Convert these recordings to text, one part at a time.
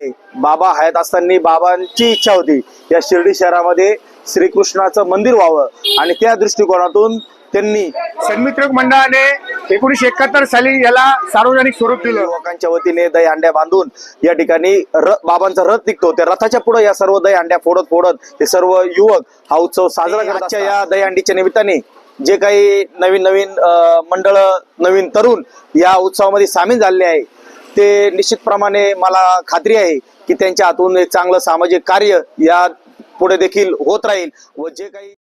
बाबा हयात असताना बाबांची इच्छा होती. या शिर्डी शहरामध्ये श्रीकृष्णाचं मंदिर व्हावं. आणि त्या दृष्टिकोनातून त्यांनी सन्मित्रक मंडळाने एकोणीशे एकाहत्तर साली याला सार्वजनिक स्वरूप दिलं. युवकांच्या वतीने दही अंड्या बांधून या ठिकाणी र बाबांचा रथ निघतो. त्या रथाच्या पुढे या सर्व दही अंड्या फोडत फोडत हे सर्व युवक हा उत्सव साजरा करत आजच्या या दही अंडीच्या निमित्ताने जे काही नवीन नवीन मंडळ नवीन तरुण या उत्सवामध्ये सामील झालेले आहे. ते निश्चितप्रमाणे मला खात्री आहे की त्यांच्या हातून एक चांगलं सामाजिक कार्य या पुढे देखील होत राहील व जे काही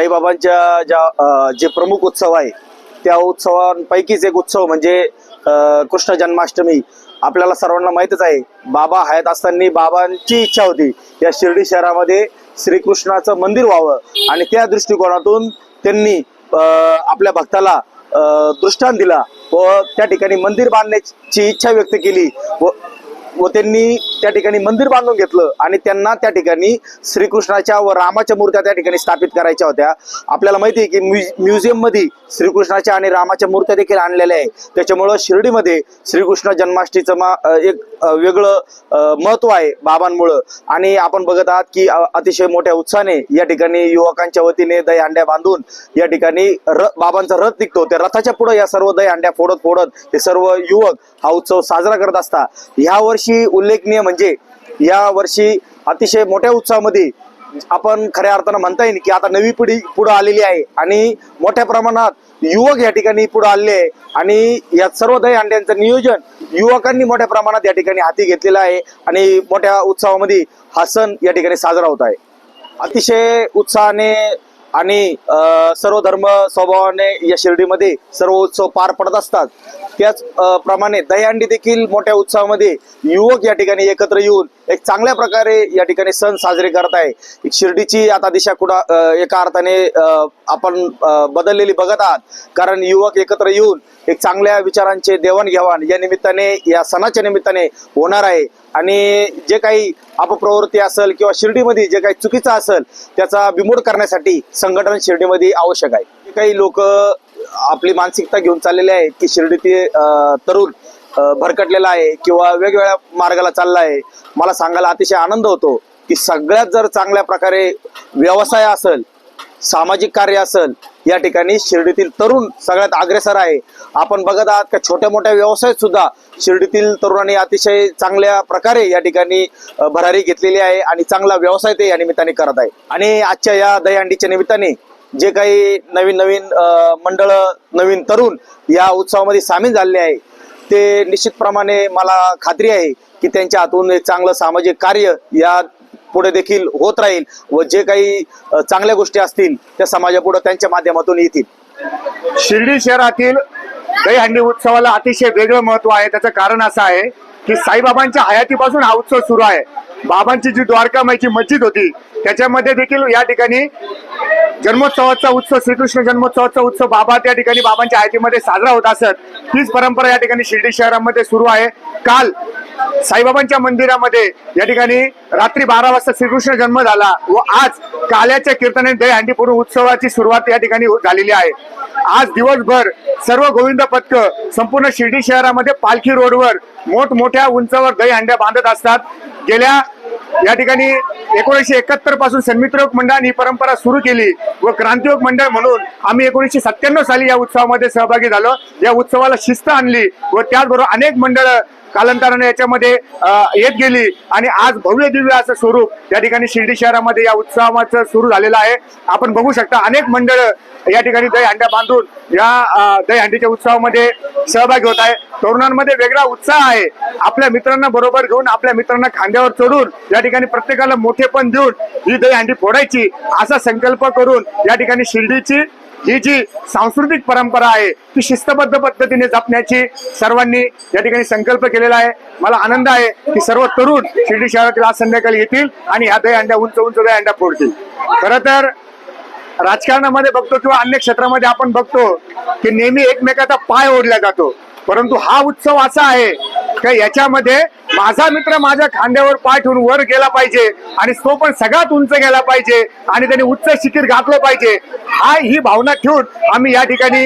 साईबाबांच्या ज्या जे प्रमुख उत्सव आहे त्या उत्सवांपैकीच एक उत्सव म्हणजे कृष्ण जन्माष्टमी. आपल्याला सर्वांना माहितच आहे बाबा हयात असताना बाबांची इच्छा होती. या शिर्डी शहरामध्ये श्रीकृष्णाचं मंदिर व्हावं. आणि त्या दृष्टिकोनातून त्यांनी आपल्या भक्ताला दृष्टांत दिला व त्या ठिकाणी मंदिर बांधण्याची इच्छा व्यक्त केली व व त्यांनी त्या ठिकाणी मंदिर बांधून घेतलं आणि त्यांना त्या ठिकाणी श्रीकृष्णाच्या व रामाच्या मूर्त्या त्या ठिकाणी स्थापित करायच्या होत्या. आपल्याला माहिती आहे की म्युझियममध्ये श्रीकृष्णाच्या आणि रामाच्या मूर्त्या देखील आणलेल्या आहे त्याच्यामुळं शिर्डीमध्ये श्रीकृष्ण जन्माष्टीचं मा एक वेगळं महत्त्व आहे बाबांमुळं. आणि आपण बघत आहात की अतिशय मोठ्या उत्साहाने या ठिकाणी युवकांच्या वतीने दही अंड्या बांधून या ठिकाणी र बाबांचा रथ निघतो. त्या रथाच्या पुढे या सर्व दही अंड्या फोडत फोडत हे सर्व युवक हा उत्सव साजरा करत असता. ह्या वर्षी उल्लेखनीय म्हणजे या वर्षी अतिशय मोठ्या उत्सवामध्ये आपण खऱ्या अर्थानं म्हणता येईल की आता नवी पिढी पुढे आलेली आहे आणि मोठ्या प्रमाणात युवक या ठिकाणी पुढे आलेले आहे. आणि या सर्व दही अंड्यांचं नियोजन युवकांनी मोठ्या प्रमाणात या ठिकाणी हाती घेतलेलं आहे आणि मोठ्या उत्सवामध्ये हा सण या ठिकाणी साजरा होत आहे. अतिशय उत्साहाने आणि सर्व धर्म स्वभावाने या शिर्डीमध्ये सर्व उत्सव पार पडत असतात. त्याच प्रमाणे दहीहंडी देखील मोठ्या उत्सवामध्ये युवक या ठिकाणी एकत्र येऊन एक चांगल्या प्रकारे या ठिकाणी सण साजरे करत आहे. शिर्डीची आता दिशा कुठं एका अर्थाने आपण बदललेली बघत आहात. कारण युवक एकत्र येऊन एक चांगल्या विचारांचे देवाणघेवाण या निमित्ताने या सणाच्या निमित्ताने होणार आहे. आणि जे काही अपप्रवृत्ती असेल किंवा शिर्डीमध्ये जे काही चुकीचं असेल त्याचा बिमोड करण्यासाठी संघटन शिर्डीमध्ये आवश्यक आहे. जे काही लोक आपली मानसिकता घेऊन चाललेले आहेत की शिर्डीतील तरुण भरकटलेला आहे किंवा वेगवेगळ्या मार्गाला चालला आहे मला सांगायला अतिशय आनंद होतो की सगळ्यात जर चांगल्या प्रकारे व्यवसाय असेल सामाजिक कार्य असेल या ठिकाणी शिर्डीतील तरुण सगळ्यात अग्रेसर आहे. आपण बघत आहात का छोट्या मोठ्या व्यवसायात सुद्धा शिर्डीतील तरुणांनी अतिशय चांगल्या प्रकारे या ठिकाणी भरारी घेतलेली आहे आणि चांगला व्यवसाय ते या निमित्ताने करत आहे. आणि आजच्या या दहीहंडीच्या निमित्ताने जे काही नवीन नवीन मंडळ नवीन तरुण या उत्सवामध्ये सामील झालेले आहे ते निश्चितप्रमाणे मला खात्री आहे की त्यांच्या हातून एक चांगलं सामाजिक कार्य या पुढे देखील होत राहील व जे काही चांगल्या गोष्टी असतील त्या समाजापुढे त्यांच्या माध्यमातून येतील. शिर्डी शहरातील दहीहंडी उत्सवाला अतिशय वेगळं महत्त्व आहे. त्याचं कारण असं आहे की साईबाबांच्या हयातीपासून हा उत्सव सुरू आहे. बाबांची जी द्वारकामाईची मस्जिद होती त्याच्यामध्ये देखील या ठिकाणी जन्मोत्सवाचा उत्सव श्रीकृष्ण जन्मोत्सवाचा उत्सव बाबा त्या ठिकाणी बाबांच्या आयतीमध्ये साजरा होत असत. हीच परंपरा या ठिकाणी शिर्डी शहरामध्ये सुरू आहे. काल साईबाबांच्या मंदिरामध्ये या ठिकाणी रात्री बारा वाजता श्रीकृष्ण जन्म झाला व आज काल्याच्या कीर्तने दहीहंडी पूर्ण उत्सवाची सुरुवात या ठिकाणी झालेली आहे. आज दिवसभर सर्व गोविंद पथक संपूर्ण शिर्डी शहरामध्ये पालखी रोडवर मोठमोठ्या उंचावर दहीहंड्या बांधत असतात. गेल्या या ठिकाणी एकोणीसशे एकाहत्तरपासून सन्मित्रयोग मंडळाने ही परंपरा सुरू केली व क्रांतियोग मंडळ म्हणून आम्ही एकोणीसशे सत्त्याण्णव साली या उत्सवामध्ये सहभागी झालो. या उत्सवाला शिस्त आणली व त्याचबरोबर अनेक मंडळ कालांतराने याच्यामध्ये येत गेली. आणि आज भव्य दिव्य असं स्वरूप या ठिकाणी शिर्डी शहरामध्ये या उत्सवाचं सुरू झालेलं आहे. आपण बघू शकता अनेक मंडळ या ठिकाणी दहीहंड्या बांधून या दही दहीहंडीच्या उत्सवामध्ये सहभागी होत आहे. तरुणांमध्ये वेगळा उत्साह आहे. आपल्या मित्रांना बरोबर घेऊन आपल्या मित्रांना खांद्यावर चढून या ठिकाणी प्रत्येकाला मोठेपण देऊन ही दहीहंडी फोडायची असा संकल्प करून या ठिकाणी शिर्डीची ही जी सांस्कृतिक परंपरा आहे ती शिस्तबद्ध पद्धतीने जपण्याची सर्वांनी या ठिकाणी संकल्प केलेला आहे. मला आनंद आहे की सर्व तरुण शिर्डी शहरातील आज संध्याकाळी येतील आणि ह्या दहीहंड्या उंच उंच दहीहंड्या फोडतील. खरं तर राजकारणामध्ये बघतो किंवा अन्य क्षेत्रामध्ये आपण बघतो की नेहमी एकमेकाचा पाय ओढला जातो. परंतु हा उत्सव असा आहे का याच्यामध्ये माझा मित्र माझ्या खांद्यावर पाय ठेवून वर गेला पाहिजे आणि तो पण सगळ्यात उंच गेला पाहिजे आणि त्याने उच्च शिखीर घातलं पाहिजे. हा ही भावना ठेवून आम्ही या ठिकाणी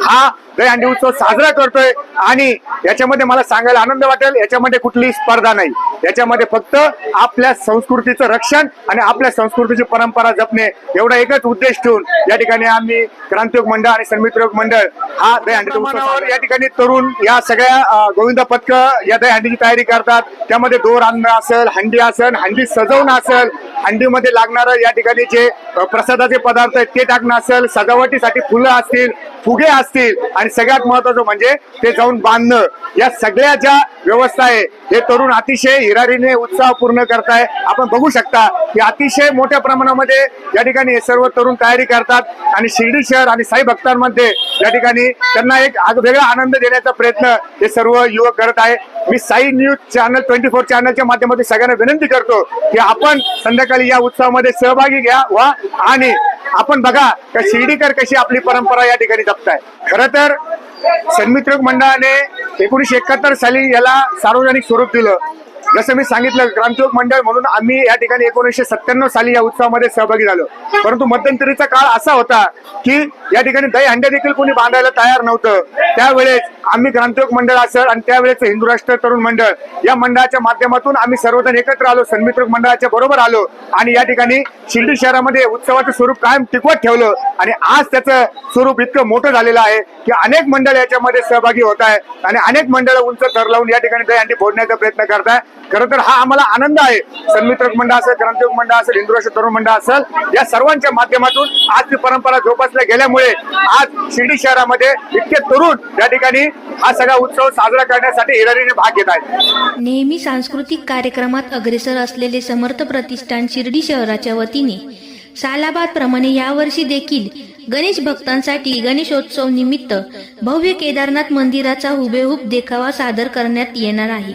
हा दहीहंडी उत्सव साजरा करतोय. आणि याच्यामध्ये मला सांगायला आनंद वाटेल. याच्यामध्ये कुठलीही स्पर्धा नाही. याच्यामध्ये फक्त आपल्या संस्कृतीचं रक्षण आणि आपल्या संस्कृतीची परंपरा जपणे एवढा एकच उद्देश ठेवून या ठिकाणी आम्ही क्रांतियोग मंडळ आणि सन्मित्रयोग मंडळ हा दहीहंडीचा उत्सव या ठिकाणी तरुण या सगळ्या गोविंद पथक या दहीहंडीची तयारी करतात. त्यामध्ये दोर आणणं असेल हंडी असेल हंडी सजवणं असेल. हंडीमध्ये लागणारं या ठिकाणी जे प्रसादाचे पदार्थ आहेत ते टाकणं असेल. सजावटीसाठी फुलं असतील फुगे असतील. आणि सगळ्यात महत्वाचं म्हणजे ते जाऊन बांधणं. या सगळ्या ज्या व्यवस्था आहे. हे तरुण अतिशय हिरारीने उत्साह पूर्ण करताय. आपण बघू शकता की अतिशय मोठ्या प्रमाणामध्ये या ठिकाणी हे सर्व तरुण तयारी करतात. आणि शिर्डी शहर आणि साई भक्तांमध्ये या ठिकाणी त्यांना एक वेगळा आनंद देण्याचा प्रयत्न हे सर्व युवक करत आहे. मी Sai news channel twenty four चॅनलच्या माध्यमातून सगळ्यांना विनंती करतो की आपण संध्याकाळी या उत्सवामध्ये सहभागी घ्या व्हा आणि आपण बघा त्या शिर्डीकर कशी आपली परंपरा या ठिकाणी जपताय. खर तर सन्मित्र मंडळाने एकोणीशे एकाहत्तर साली याला सार्वजनिक स्वरूप दिलं. जसं मी सांगितलं ग्रामसेवक मंडळ म्हणून आम्ही या ठिकाणी एकोणीसशे सत्त्याण्णव साली या उत्सवामध्ये सहभागी झालो. परंतु मध्यंतरीचा काळ असा होता की या ठिकाणी दही हंड्या देखील कोणी बांधायला तयार नव्हतं. त्यावेळेस आम्ही ग्रंथयोग मंडळ असेल आणि त्यावेळेस हिंदू राष्ट्र तरुण मंडळ या मंडळाच्या माध्यमातून आम्ही सर्वजण एकत्र आलो सन्मित्र मंडळाच्या बरोबर आलो आणि या ठिकाणी शिर्डी शहरामध्ये उत्सवाचं स्वरूप कायम टिकवत ठेवलं आणि आज त्याचं स्वरूप इतकं मोठं झालेलं आहे की अनेक मंडळ याच्यामध्ये सहभागी होत आहे आणि अनेक मंडळ उंच थर लावून या ठिकाणी दहीहंडी फोडण्याचा प्रयत्न करताय. खरं तर हा आम्हाला आनंद आहे. सन्मित्रक मंडळ असेल ग्रंथयोग मंडळ असेल हिंदू राष्ट्र तरुण मंडळ असेल या सर्वांच्या माध्यमातून आज ती परंपरा जोपासल्या गेल्यामुळे आज शिर्डी शहरामध्ये इतके तरुण या ठिकाणी हा सगळा उत्सव साजरा करण्यासाठी हिरारीने भाग घेत आहेत. नेहमी सांस्कृतिक कार्यक्रमात अग्रेसर असलेले समर्थ प्रतिष्ठान शिर्डी शहराच्या वतीने. सालाबाद प्रमाणे यावर्षी देखील गणेश भक्तांसाठी गणेशोत्सव निमित्त भव्य केदारनाथ मंदिराचा हुबेहूब देखावा सादर करण्यात येणार आहे.